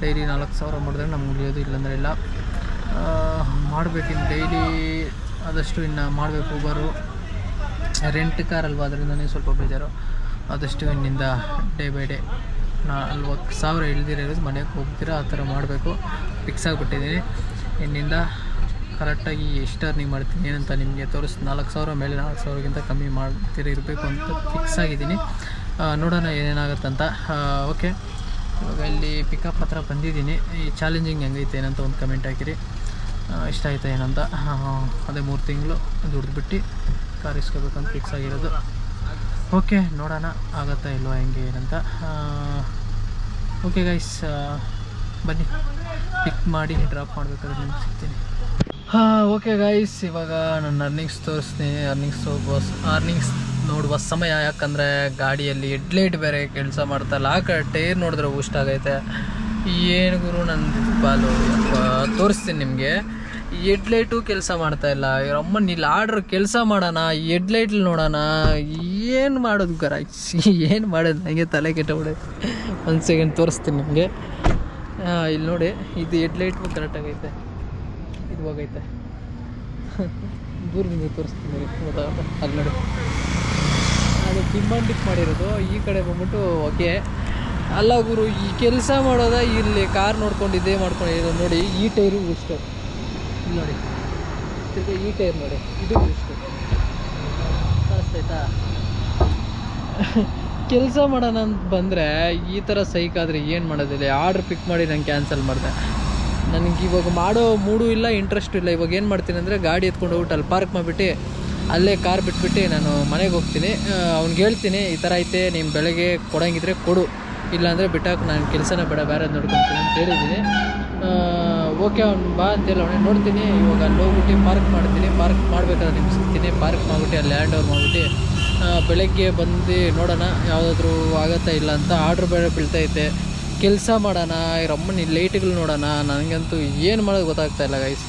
ಡೈಲಿ ನಾಲ್ಕು ಸಾವಿರ ಮಾಡಿದ್ರೆ ನಮ್ಗೆ ಉಳಿಯೋದು ಇಲ್ಲಾಂದ್ರೆ ಇಲ್ಲ. ಮಾಡಬೇಕಿನ್ನು ಡೈಲಿ ಆದಷ್ಟು ಇನ್ನು ಮಾಡಬೇಕು ಬರು ರೆಂಟ್ ಕಾರ್ ಅಲ್ವಾ, ಅದರಿಂದನೇ ಸ್ವಲ್ಪ ಬೇಜಾರು. ಆದಷ್ಟು ಇನ್ನಿಂದ ಡೇ ಬೈ ಡೇ ನಲ್ವತ್ತು ಸಾವಿರ ಇಳಿದಿರೋದು ಮನೆಗೆ ಹೋಗ್ತೀರಾ? ಆ ಥರ ಮಾಡಬೇಕು. ಫಿಕ್ಸ್ ಆಗಿಬಿಟ್ಟಿದ್ದೀನಿ. ಇನ್ನಿಂದ ಕರೆಕ್ಟಾಗಿ ಎಷ್ಟು ಅರ್ನಿಂಗ್ ಮಾಡ್ತೀನಿ ಏನಂತ ನಿಮಗೆ ತೋರಿಸ್, ನಾಲ್ಕು ಸಾವಿರ ಮೇಲೆ ನಾಲ್ಕು ಸಾವಿರಕ್ಕಿಂತ ಕಮ್ಮಿ ಮಾಡ್ತೀರ ಇರಬೇಕು ಅಂತ ಫಿಕ್ಸ್ ಆಗಿದ್ದೀನಿ. ನೋಡೋಣ ಅಂತ. ಓಕೆ ಇವಾಗ ಇಲ್ಲಿ ಪಿಕಪ್ ಹತ್ರ ಬಂದಿದ್ದೀನಿ. ಈ ಚಾಲೆಂಜಿಂಗ್ ಹೆಂಗೈತೆ ಏನಂತ ಒಂದು ಕಮೆಂಟ್ ಹಾಕಿರಿ. ಇಷ್ಟ ಆಯ್ತಾ ಏನಂತ? ಅದೇ ಮೂರು ತಿಂಗಳು ದುಡ್ದುಬಿಟ್ಟು ಕಾರ್ ಇಸ್ಕೋಬೇಕಂತ ಫಿಕ್ಸ್ ಆಗಿರೋದು. ಓಕೆ, ನೋಡೋಣ ಆಗುತ್ತಾ ಇಲ್ವಾ, ಹೆಂಗೆ ಏನಂತ. ಓಕೆ ಗೈಸ್ ಬನ್ನಿ. ಪಿಕ್ ಮಾಡಿ ಡ್ರಾಪ್ ಮಾಡಬೇಕಾದ್ರೆ ನಿಮ್ಗೆ ಸಿಗ್ತೀನಿ. ಹಾಂ, ಓಕೆ ಗೈಸ್ ಇವಾಗ ನನ್ನ ಅರ್ನಿಂಗ್ಸ್ ತೋರಿಸ್ತೀನಿ. ಅರ್ನಿಂಗ್ಸ್ ಹೋಗುವ ಅರ್ನಿಂಗ್ಸ್ ನೋಡುವ ಸಮಯ ಯಾಕಂದರೆ ಗಾಡಿಯಲ್ಲಿ ಹೆಡ್ಲೈಟ್ ಬೇರೆ ಕೆಲಸ ಮಾಡ್ತಾಯಿಲ್ಲ ಆ ಕಡೆ ಟೈರ್ ನೋಡಿದ್ರೆ ಆಗೈತೆ. ಏನು ಗುರು ನನ್ನ ಬಾಲು? ತೋರಿಸ್ತೀನಿ ನಿಮಗೆ. ಹೆಡ್ಲೈಟು ಕೆಲಸ ಮಾಡ್ತಾ ಇಲ್ಲ. ಅಮ್ಮ ಇಲ್ಲಿ ಆರ್ಡ್ರ್ ಕೆಲಸ ಮಾಡೋಣ ಹೆಡ್ಲೈಟ್ ನೋಡೋಣ. ಏನು ಮಾಡೋದು ಗರ? ಏನು ಮಾಡೋದು? ನನಗೆ ತಲೆ ಕೆಟ್ಟಬಿಡೆ ಒಂದು ಸೆಕೆಂಡ್ ತೋರಿಸ್ತೀನಿ ನಿಮಗೆ. ಇಲ್ಲಿ ನೋಡಿ, ಇದು ಹೆಡ್ಲೈಟು ಕರೆಕ್ಟಾಗೈತೆ ಇದು ಹೋಗೈತೆ. ದೂರದಿಂದ ತೋರಿಸ್ತೀನಿ ಅಲ್ಲಿ ನೋಡಿ. ಅದು ಡಿಮಾಂಡಿಕ್ ಮಾಡಿರೋದು. ಈ ಕಡೆ ಬಂದ್ಬಿಟ್ಟು, ಓಕೆ. ಅಲ್ಲ ಗುರು, ಈ ಕೆಲಸ ಮಾಡೋದ, ಇಲ್ಲಿ ಕಾರ್ ನೋಡ್ಕೊಂಡು ಇದೇ ಮಾಡ್ಕೊಂಡಿರೋದು ನೋಡಿ, ಈ ಟೈರು ಇಷ್ಟು. ನೋಡಿ. ತಿರ್ಗಾ ಈ ಟೈರ್ ನೋಡಿ. ಇದು ಇಷ್ಟು. ಕೆಲಸ ಮಾಡೋಣ ಅಂತ ಬಂದರೆ ಈ ಥರ ಸೈಕ್ ಆದರೆ ಏನು ಮಾಡೋದಿಲ್ಲ. ಆರ್ಡ್ರ್ ಪಿಕ್ ಮಾಡಿ ನಾನು ಕ್ಯಾನ್ಸಲ್ ಮಾಡಿದೆ. ನನಗೆ ಇವಾಗ ಮಾಡೋ ಮೂಡು ಇಲ್ಲ ಇಂಟ್ರೆಸ್ಟು ಇಲ್ಲ. ಇವಾಗ ಏನು ಮಾಡ್ತೀನಿ ಅಂದರೆ ಗಾಡಿ ಎತ್ಕೊಂಡು ಹೋಗ್ಬಿಟ್ಟು ಅಲ್ಲಿ ಪಾರ್ಕ್ ಮಾಡಿಬಿಟ್ಟು ಅಲ್ಲೇ ಕಾರ್ ಬಿಟ್ಬಿಟ್ಟು ನಾನು ಮನೆಗೆ ಹೋಗ್ತೀನಿ. ಅವ್ನಿಗೆ ಹೇಳ್ತೀನಿ, ಈ ಥರ ಐತೆ ನಿಮ್ಮ ಬೆಳಗ್ಗೆ ಕೊಡೋಂಗಿದ್ರೆ ಕೊಡು. ಇಲ್ಲಾಂದರೆ ಬಿಟ್ಟಾಕ ನಾನು ಕೆಲಸನ ಬೇಡ ಬೇರೆ ನೋಡ್ಕೊತೀನಿ ಅಂತ ಹೇಳಿದ್ದೀನಿ ಓಕೆ, ಅವ್ನು ಬಾ ಅಂತೇಳಿ ಅವನೇ ನೋಡ್ತೀನಿ. ಇವಾಗ ಅಲ್ಲಿ ಹೋಗ್ಬಿಟ್ಟು ಪಾರ್ಕ್ ಮಾಡ್ತೀನಿ. ಪಾರ್ಕ್ ಮಾಡಬೇಕಾದ್ರೆ ನಿಮ್ಗೆ ಸಿಗ್ತೀನಿ. ಪಾರ್ಕ್ ಮಾಡಿಬಿಟ್ಟು, ಅಲ್ಲಿ ಲ್ಯಾಂಡ್ ಓವರ್ ಮಾಡಿಬಿಟ್ಟು ಬೆಳಗ್ಗೆ ಬಂದು ನೋಡೋಣ. ಯಾವುದಾದ್ರೂ ಆಗತ್ತಾ ಇಲ್ಲ ಅಂತ ಆರ್ಡ್ರ್ ಬೇರೆ ಬೀಳ್ತೈತೆ. ಕೆಲಸ ಮಾಡೋಣ. ರಮ್ಮನ ಲೈಟ್ಗಳು ನೋಡೋಣ. ನನಗಂತೂ ಏನು ಮಾಡೋದು ಗೊತ್ತಾಗ್ತಾ ಇಲ್ಲ ಗೈಸ್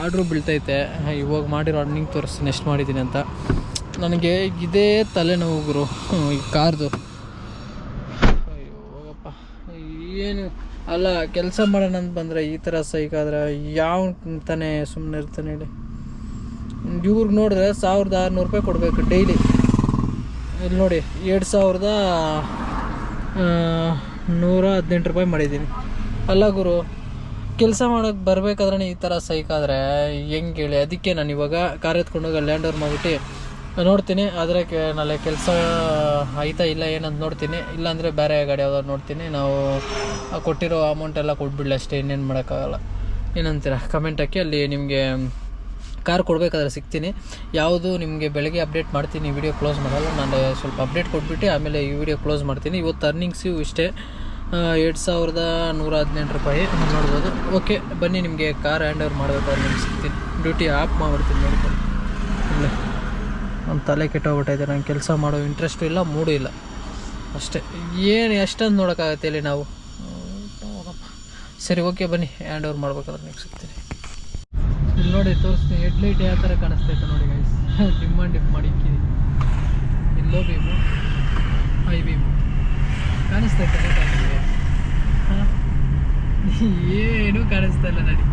ಆರ್ಡ್ರು ಬೀಳ್ತೈತೆ. ಇವಾಗ ಮಾಡಿರೋ ರನ್ನಿಂಗ್ ತೋರಿಸ್ತೀನಿ ಎಷ್ಟು ಮಾಡಿದ್ದೀನಿ ಅಂತ. ನನಗೆ ಇದೇ ತಲೆನೋವು ಗುರು. ಈ ಕಾರ್ದು ಅಯ್ಯೋ ಹೋಗಪ್ಪ ಏನು ಅಲ್ಲ, ಕೆಲಸ ಮಾಡೋಣ ಅಂತ ಬಂದರೆ ಈ ಥರ ಸೈಕಾದ್ರೆ ಯಾವ ತಾನೇ ಸುಮ್ಮನೆ ಇರ್ತಾನೆ ಹೇಳಿ. ಇವ್ರಿಗೆ ನೋಡಿದ್ರೆ ಸಾವಿರದ ಆರುನೂರು ರೂಪಾಯಿ ಕೊಡಬೇಕು ಡೈಲಿ. ಇಲ್ಲಿ ನೋಡಿ, ಎರಡು ಸಾವಿರದ ನೂರ ಹದಿನೆಂಟು ರೂಪಾಯಿ ಮಾಡಿದ್ದೀನಿ. ಅಲ್ಲ ಗುರು, ಕೆಲಸ ಮಾಡೋಕ್ಕೆ ಬರಬೇಕಾದ್ರೆ ಈ ಥರ ಸೈಕಾದ್ರೆ ಹೆಂಗೆ ಹೇಳಿ? ಅದಕ್ಕೆ ನಾನು ಇವಾಗ ಕಾರ್ ಎತ್ಕೊಂಡೋಗಿ ಲ್ಯಾಂಡ್ ಓವರ್ ಮಾಡಿಬಿಟ್ಟು ನೋಡ್ತೀನಿ. ಆದರೆ ಕೆ ನಾಳೆ ಕೆಲಸ ಆಯ್ತಾ, ಇಲ್ಲ ಏನಂತ ನೋಡ್ತೀನಿ. ಇಲ್ಲಾಂದರೆ ಬೇರೆ ಗಾಡಿ ಯಾವ್ದಾದ್ರು ನೋಡ್ತೀನಿ. ನಾವು ಕೊಟ್ಟಿರೋ ಅಮೌಂಟ್ ಎಲ್ಲ ಕೊಟ್ಬಿಡ್ಲಿ ಅಷ್ಟೇ, ಇನ್ನೇನು ಮಾಡೋಕ್ಕಾಗಲ್ಲ. ಏನಂತೀರ? ಕಮೆಂಟ್ ಹಾಕಿ, ಅಲ್ಲಿ ನಿಮಗೆ ಕಾರ್ ಕೊಡಬೇಕಾದ್ರೆ ಸಿಗ್ತೀನಿ. ಯಾವುದು ನಿಮಗೆ ಬೆಳಗ್ಗೆ ಅಪ್ಡೇಟ್ ಮಾಡ್ತೀನಿ ವಿಡಿಯೋ ಕ್ಲೋಸ್ ಮಾಡಲ್ಲ. ನಾನು ಸ್ವಲ್ಪ ಅಪ್ಡೇಟ್ ಕೊಟ್ಬಿಟ್ಟು, ಆಮೇಲೆ ಈ ವಿಡಿಯೋ ಕ್ಲೋಸ್ ಮಾಡ್ತೀನಿ. ಇವತ್ತು ಅರ್ನಿಂಗ್ಸು ಇಷ್ಟೇ. ಎರಡು ಸಾವಿರದ ನೂರ ಹದಿನೆಂಟು ರೂಪಾಯಿ ನೋಡ್ಬೋದು. ಓಕೆ ಬನ್ನಿ, ನಿಮಗೆ ಕಾರ್ ಹ್ಯಾಂಡ್ ಓವರ್ ಮಾಡಬೇಕಾದ್ರೆ ನಿಮ್ಗೆ ಸಿಗ್ತೀನಿ. ಡ್ಯೂಟಿ ಆಫ್ ಮಾಡ್ಬಿಡ್ತೀನಿ ನೋಡ್ಕೊಂಡು. ನಮ್ಮ ತಲೆ ಕೆಟ್ಟೋಗ್ಬಿಟ್ಟೈತೆ, ನಂಗೆ ಕೆಲಸ ಮಾಡೋ ಇಂಟ್ರೆಸ್ಟು ಇಲ್ಲ ಮೂಡು ಇಲ್ಲ. ಅಷ್ಟೇ. ಏನು ಎಷ್ಟೊಂದು ನೋಡೋಕ್ಕಾಗತ್ತೆ ಇಲ್ಲಿ ನಾವು? ಸರಿ ಓಕೆ ಬನ್ನಿ. ಹ್ಯಾಂಡ್ ಓವರ್ ಮಾಡ್ಬೇಕಾದ್ರೆ ನಿಮ್ಗೆ ಸಿಗ್ತೀನಿ. ಇಲ್ಲಿ ನೋಡಿ, ತೋರಿಸ್ತೀನಿ. ಹೆಡ್ಲೈಟ್ ಯಾವ ಥರ ಕಾಣಿಸ್ತೈತೆ ನೋಡಿ ಗೈಸ್ ಡಿಮ್ ಡಿಪ್ ಮಾಡಿ ಇಕ್ಕಿದ್ದೀನಿ ಇಲ್ಲೋ ಬೀಮು ಐ ಬೀಮು ಕಾಣಿಸ್ತೈತೆ ಏನೂ ಕಾಣಿಸ್ತಾ ಇಲ್ಲ ನನಗೆ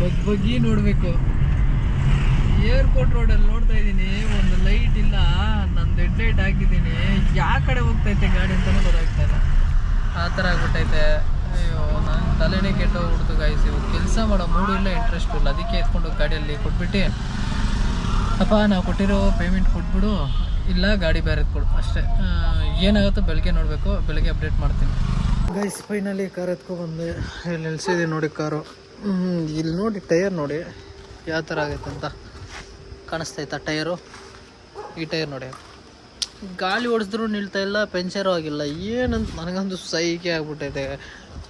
ಬಗ್ ಬಗ್ಗಿ ನೋಡಬೇಕು. ಏರ್ಪೋರ್ಟ್ ರೋಡಲ್ಲಿ ನೋಡ್ತಾ ಇದ್ದೀನಿ, ಒಂದು ಲೈಟ್ ಇಲ್ಲ, ನಂದು ಡೆಡ್ ಲೈಟ್ ಹಾಕಿದ್ದೀನಿ. ಯಾವ ಕಡೆ ಹೋಗ್ತೈತೆ ಗಾಡಿ ಅಂತಲೂ ಗೊತ್ತಾಗ್ತಾ ಇಲ್ಲ. ಆ ಥರ ಆಗ್ಬಿಟ್ಟೈತೆ. ಅಯ್ಯೋ, ನಾನು ತಲೆನೇ ಕೆಟ್ಟೋಗ್ಬಿಡ್ತು ಗಾಯ್ಸ್ ಕೆಲಸ ಮಾಡೋ ಮೂಡು ಇಲ್ಲ ಇಂಟ್ರೆಸ್ಟ್ ಇಲ್ಲ. ಅದಕ್ಕೆ ಎತ್ಕೊಂಡು ಗಾಡಿಯಲ್ಲಿ ಕೊಟ್ಬಿಟ್ಟು, ಅಪ್ಪ, ನಾವು ಕೊಟ್ಟಿರೋ ಪೇಮೆಂಟ್ ಕೊಟ್ಬಿಡು. ಇಲ್ಲ, ಗಾಡಿ ಬೇರೆ ಕೊಡು. ಅಷ್ಟೇ. ಏನಾಗುತ್ತೋ ಬೆಳಗ್ಗೆ ನೋಡಬೇಕು. ಬೆಳಗ್ಗೆ ಅಪ್ಡೇಟ್ ಮಾಡ್ತೀನಿ. ಗೈಸ್ ಫೈನಲಿ ಕಾರ್ ಎತ್ಕೊಬಂದೆ ಇಲ್ಲಿ ನಿಲ್ಸಿದೆ ನೋಡಿ ಕಾರು ಇಲ್ಲಿ ನೋಡಿ ಟೈರ್ ನೋಡಿ. ಯಾವ ಥರ ಆಗೈತೆ ಅಂತ. ಕಾಣಿಸ್ತೈತಾ ಟೈರು. ಈ ಟೈರ್ ನೋಡಿ. ಗಾಳಿ ಓಡಿಸಿದ್ರು ನಿಲ್ತಾ ಇಲ್ಲ, ಪೆಂಚರು ಆಗಿಲ್ಲ. ಏನಂತ ನನಗಂತೂ ಸೈಕೆ ಆಗ್ಬಿಟ್ಟೈತೆ.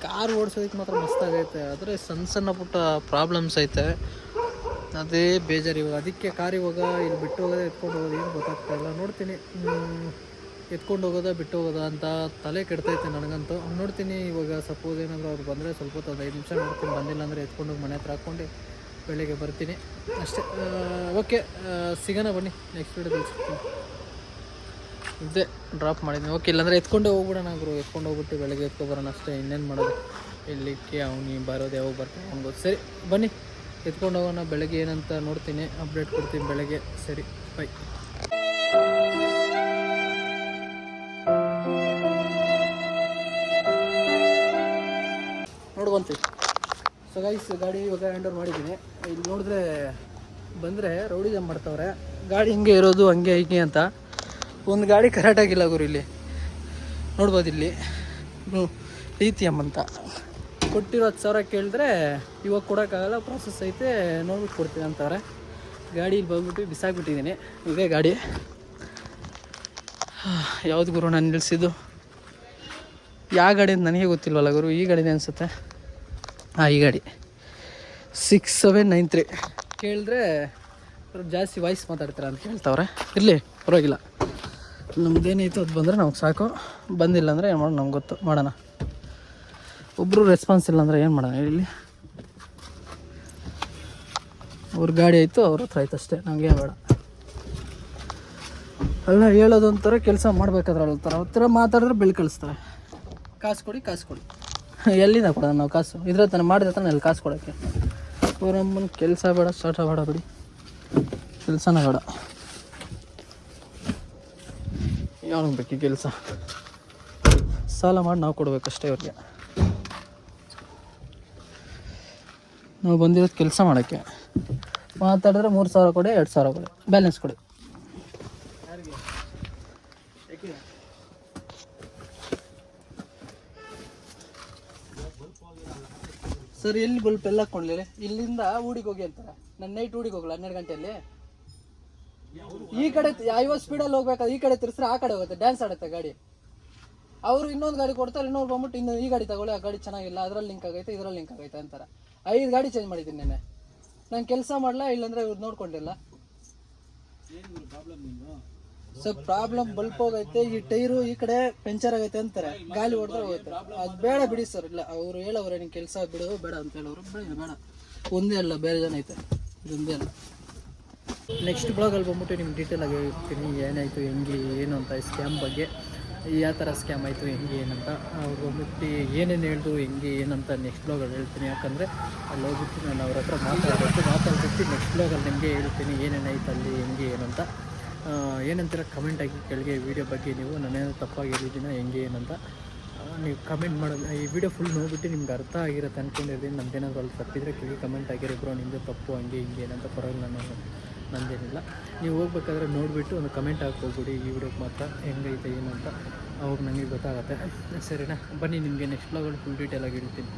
ಕಾರ್ ಓಡಿಸೋದಕ್ಕೆ ಮಾತ್ರ ಮಸ್ತಾಗೈತೆ ಆದರೆ ಸಣ್ಣ ಸಣ್ಣ ಪುಟ್ಟ ಪ್ರಾಬ್ಲಮ್ಸ್ ಐತೆ. ಅದೇ ಬೇಜಾರು ಇವಾಗ. ಅದಕ್ಕೆ ಕಾರ್ ಇವಾಗ ಇಲ್ಲಿ ಬಿಟ್ಟು ಹೋಗೋದೇ, ಎತ್ಕೊಂಡು ಹೋಗೋದು, ಏನು ಗೊತ್ತಾಗ್ತಾ ಇಲ್ಲ. ನೋಡ್ತೀನಿ. ಎತ್ಕೊಂಡು ಹೋಗೋದಾ, ಬಿಟ್ಟು ಹೋಗೋದಾ ಅಂತ ತಲೆ ಕೆಡ್ತೈತೆ ನನಗಂತೂ. ನೋಡ್ತೀನಿ, ಇವಾಗ ಸಪೋಸ್ ಏನಾದರೂ ಅವ್ರು ಬಂದರೆ ಸ್ವಲ್ಪ ಹೊತ್ತು ಒಂದು ಐದು ನಿಮಿಷ ನೋಡ್ತೀನಿ. ಬಂದಿಲ್ಲ ಅಂದರೆ ಎತ್ಕೊಂಡು ಹೋಗಿ ಮನೆ ಹತ್ರ ಹಾಕ್ಕೊಂಡು ಬೆಳಿಗ್ಗೆ ಬರ್ತೀನಿ. ಅಷ್ಟೇ ಓಕೆ ಸಿಗೋಣ ಬನ್ನಿ. ನೆಕ್ಸ್ಟ್ ವೀಡಿಯೋದಲ್ಲಿ ಸಿಗ್ತೀನಿ. ಇದೇ ಡ್ರಾಪ್ ಮಾಡಿದ್ದೀನಿ. ಓಕೆ ಇಲ್ಲಾಂದರೆ ಎತ್ಕೊಂಡೇ ಹೋಗ್ಬಿಡೋಣ ಗುರು. ಎತ್ಕೊಂಡು ಹೋಗ್ಬಿಟ್ಟು ಬೆಳಗ್ಗೆ ಎತ್ಕೊ ಬರೋಣ ಅಷ್ಟೇ. ಇನ್ನೇನು ಮಾಡೋದು? ಇಲ್ಲಿಕ್ಕೆ ಅವ್ನು ಬರೋದು, ಯಾವಾಗ ಬರ್ತಾನೆ ಅವ್ನಿಗೆ ಸರಿ, ಬನ್ನಿ. ಎತ್ಕೊಂಡು ಹೋಗೋಣ. ಬೆಳಗ್ಗೆ ಏನಂತ ನೋಡ್ತೀನಿ. ಅಪ್ಡೇಟ್ ಕೊಡ್ತೀನಿ ಬೆಳಗ್ಗೆ. ಸರಿ ಬೈ ಗೈಸ್ ಗಾಡಿ ಇವಾಗ ಹ್ಯಾಂಡ್ ಓವರ್ ಮಾಡಿದ್ದೀನಿ. ಇಲ್ಲಿ ನೋಡಿದ್ರೆ ಬಂದರೆ ರೌಡಿ ಜಂಪ್ ಮಾಡ್ತಾವ್ರೆ. ಗಾಡಿ ಹಿಂಗೆ ಇರೋದು, ಹಂಗೆ ಹಿಂಗೆ ಅಂತ. ಒಂದು ಗಾಡಿ ಕರೆಕ್ಟಾಗಿಲ್ಲ ಗುರು ಇಲ್ಲಿ. ನೋಡ್ಬೋದು ಇಲ್ಲಿ. ಲಿಥಿಯಮ್ ಅಂತ. ಕೊಟ್ಟಿರೋ ಹತ್ತು ಸಾವಿರ ಕೇಳಿದ್ರೆ ಇವಾಗ ಕೊಡೋಕ್ಕಾಗಲ್ಲ ಪ್ರಾಸೆಸ್ ಐತೆ, ನೋಡ್ಬಿಟ್ಟು ಕೊಡ್ತೀನಿ ಅಂತವ್ರೆ. ಗಾಡಿ ಇಲ್ಲಿ ಬಂದ್ಬಿಟ್ಟು ಬಿಸಾಕ್ಬಿಟ್ಟಿದ್ದೀನಿ. ಇದೇ ಗಾಡಿ. ಯಾವ್ದು ಗುರು ನಾನು ನಿಲ್ಲಿಸಿದ್ದು ಯಾವ ಗಾಡಿ ನನಗೆ ಗೊತ್ತಿಲ್ವಲ್ಲ ಗುರು, ಈ ಗಾಡಿನೇ ಅನಿಸುತ್ತೆ. ಹಾಂ, ಈ ಗಾಡಿ. ಸಿಕ್ಸ್ ಸೆವೆನ್ ನೈನ್ ತ್ರೀ ಕೇಳಿದ್ರೆ ಜಾಸ್ತಿ ವಾಯ್ಸ್ ಮಾತಾಡ್ತಾರೆ ಅಂತ ಕೇಳ್ತಾವ್ರೆ ಇರಲಿ, ಪರವಾಗಿಲ್ಲ. ನಮ್ದೇನೈತು ಅದು ಬಂದರೆ ನಮ್ಗೆ ಸಾಕು. ಬಂದಿಲ್ಲ ಅಂದರೆ ಏನು ಮಾಡೋಣ, ನಮ್ಗೆ ಗೊತ್ತು. ಮಾಡೋಣ. ಒಬ್ಬರು ರೆಸ್ಪಾನ್ಸ್ ಇಲ್ಲ ಅಂದರೆ ಏನು ಮಾಡೋಣ ಇಲ್ಲಿ ಅವ್ರ ಗಾಡಿ ಆಯಿತು, ಅವ್ರ ಹತ್ರ ಆಯ್ತು ಅಷ್ಟೇ. ನಮಗೆ ಬೇಡ. ಅಲ್ಲ, ಹೇಳೋದು ಒಂಥರ ಕೆಲಸ ಮಾಡ್ಬೇಕಾದ್ರೆ ಅಳ್ತಾರೆ ಹತ್ರ ಮಾತಾಡಿದ್ರೆ ಬೆಳ್ ಕಳಿಸ್ತಾರೆ. ಕಾಸು ಕೊಡಿ ಕಾಸು ಕೊಡಿ. ಎಲ್ಲಿಂದ ಕೊಡೋಣ ನಾವು ಕಾಸು? ಇದ್ರ ತಾನೆ ಮಾಡಿದ್ರೆ ತಾನೆ ಅಲ್ಲಿ ಕಾಸು ಕೊಡೋಕ್ಕೆ. ಅವರಮ್ಮನ ಕೆಲಸ ಬೇಡ ಸ್ಟಾರ್ಟ್ ಬೇಡ ಬಿಡಿ. ಕೆಲಸನ ಬೇಡ. ಯಾವಾಗ ಬೇಕು ಕೆಲಸ? ಸಾಲ ಮಾಡಿ ನಾವು ಕೊಡಬೇಕಷ್ಟೇ ಅವ್ರಿಗೆ ನಾವು ಬಂದಿರೋದು ಕೆಲಸ ಮಾಡೋಕ್ಕೆ. ಮಾತಾಡಿದ್ರೆ ಮೂರು ಸಾವಿರ ಕೊಡಿ, ಎರಡು ಸಾವಿರ ಕೊಡಿ. ಬ್ಯಾಲೆನ್ಸ್ ಕೊಡಿ. ಸರ್, ಎಲ್ಲಿ ಬಲ್ಪ್ ಎಲ್ಲ ಹಾಕೊಂಡ್ಲಿ ಇಲ್ಲಿಂದ ಊಡಿಗೆ ಹೋಗಿ ಅಂತಾರೆ ನಾನು ನೈಟ್ ಊಡಿಗೆ ಹೋಗಲ್ಲ ಹನ್ನೆರಡು ಗಂಟೆಯಲ್ಲಿ? ಈ ಕಡೆ ಐವತ್ತು ಸ್ಪೀಡಲ್ಲಿ ಹೋಗ್ಬೇಕಾದ್ರೆ ಈ ಕಡೆ ತಿರ್ಸ್ರೆ ಆ ಕಡೆ ಹೋಗುತ್ತೆ ಡ್ಯಾನ್ಸ್ ಆಡುತ್ತೆ ಗಾಡಿ. ಅವರು ಇನ್ನೊಂದು ಗಾಡಿ ಕೊಡ್ತಾರೆ, ಇನ್ನೊಂದು ಬಂದ್ಬಿಟ್ಟು ಇನ್ನು ಈ ಗಾಡಿ ತಗೊಳ್ಳಿ, ಆ ಗಾಡಿ ಚೆನ್ನಾಗಿಲ್ಲ, ಅದ್ರಲ್ಲಿ ಲಿಂಕ್ ಆಗೈತೆ, ಇದ್ರಲ್ಲಿ ಲಿಂಕ್ ಆಗೈತೆ ಅಂತಾರೆ. ಐದು ಗಾಡಿ ಚೇಂಜ್ ಮಾಡಿದ್ದೀನಿ ನೆನ್ನೆ. ನಾನು ಕೆಲಸ ಮಾಡಲ್ಲ ಇಲ್ಲಾಂದ್ರೆ ಇವ್ರು ನೋಡ್ಕೊಂಡಿಲ್ಲ. ಸರ್ ಪ್ರಾಬ್ಲಮ್ ಬಲ್ಪ್ ಹೋಗೈತೆ ಈ ಟೈರು ಈ ಕಡೆ ಪಂಚರ್ ಆಗೈತೆ ಅಂತಾರೆ. ಗಾಲಿ ಹೊಡೆದ್ರೆ ಹೋಗುತ್ತೆ. ಅದು ಬೇಡ ಬಿಡಿ ಸರ್. ಇಲ್ಲ, ಅವರು ಹೇಳವ್ರೆ, ನಿನ್ ಕೆಲಸ ಬಿಡು, ಬೇಡ ಅಂತ ಹೇಳೋರು. ಬೇಡ ಬೇಡ. ಒಂದೇ ಅಲ್ಲ, ಬೇರೆ ಜನ ಐತೆ. ಇದೊಂದೇ ಅಲ್ಲ. ನೆಕ್ಸ್ಟ್ ಬ್ಲಾಗಲ್ಲಿ ಬಂದ್ಬಿಟ್ಟು ನಿಮ್ಗೆ ಡೀಟೇಲ್ ಆಗಿ ಹೇಳ್ತೀನಿ, ಏನಾಯಿತು, ಹೆಂಗೆ, ಏನು ಅಂತ ಸ್ಕ್ಯಾಮ್ ಬಗ್ಗೆ. ಯಾವ ಥರ ಸ್ಕ್ಯಾಮ್ ಆಯಿತು, ಹೆಂಗೆ ಏನಂತ ಅವ್ರು ಬಂದ್ಬಿಟ್ಟು ಏನೇನು ಹೇಳ್ದು, ಹೆಂಗೆ ಏನಂತ ನೆಕ್ಸ್ಟ್ ಬ್ಲಾಗಲ್ಲಿ ಹೇಳ್ತೀನಿ. ಯಾಕಂದರೆ ಅಲ್ಲಿ ಹೋಗ್ಬಿಟ್ಟು ನಾನು ಅವ್ರ ಹತ್ರ ಮಾತಾಡಬೇಕು ಮಾತಾಡ್ಬಿಟ್ಟು ನೆಕ್ಸ್ಟ್ ಬ್ಲಾಗಲ್ಲಿ ನಿಮಗೆ ಹೇಳ್ತೀನಿ ಏನೇನಾಯ್ತು ಅಲ್ಲಿ, ಹೆಂಗೆ ಏನಂತ ಏನಂತೀರ ಕಮೆಂಟ್ ಆಗಿ ಕೆಳಗೆ ವಿಡಿಯೋ ಬಗ್ಗೆ ನೀವು, ನಾನೇನೋ ತಪ್ಪಾಗಿ ಹೇಳಿದ್ದೀನ ಹೆಂಗೆ ಏನಂತ. ನೀವು ಕಮೆಂಟ್ ಮಾಡೋದು, ಈ ವಿಡಿಯೋ ಫುಲ್ ನೋಡಿಬಿಟ್ಟು ನಿಮ್ಗೆ ಅರ್ಥ ಆಗಿರುತ್ತೆ ಅಂದ್ಕೊಂಡಿರ್ತೀನಿ ಏನೋ ಅಲ್ಲಿ ತಪ್ಪಿದ್ರೆ ಕೆಳಗೆ ಕಮೆಂಟ್ ಆಗಿರೋ ಬ್ರೋ ನಿಮ್ಮದು ತಪ್ಪು, ಹಂಗೆ ಹಿಂಗೆ ಏನಂತ ಪರವಾಗಿಲ್ಲ ನಾನು. ನಂದೇನಿಲ್ಲ. ನೀವು ಹೋಗ್ಬೇಕಾದ್ರೆ ನೋಡಿಬಿಟ್ಟು ಒಂದು ಕಮೆಂಟ್ ಹಾಕ್ಕೊಳ್ಬಿಡಿ ಈ ವಿಡಿಯೋಗೆ ಮಾತ್ರ. ಹೆಂಗೈತೆ ಏನು ಅಂತ ಅವಾಗ ನನಗೆ ಗೊತ್ತಾಗುತ್ತೆ. ಸರಿನಾ? ಬನ್ನಿ, ನಿಮಗೆ ನೆಕ್ಸ್ಟ್ ಬ್ಲಾಗಲ್ಲಿ ಫುಲ್ ಡೀಟೇಲಾಗಿ ಹೇಳ್ತೀನಿ.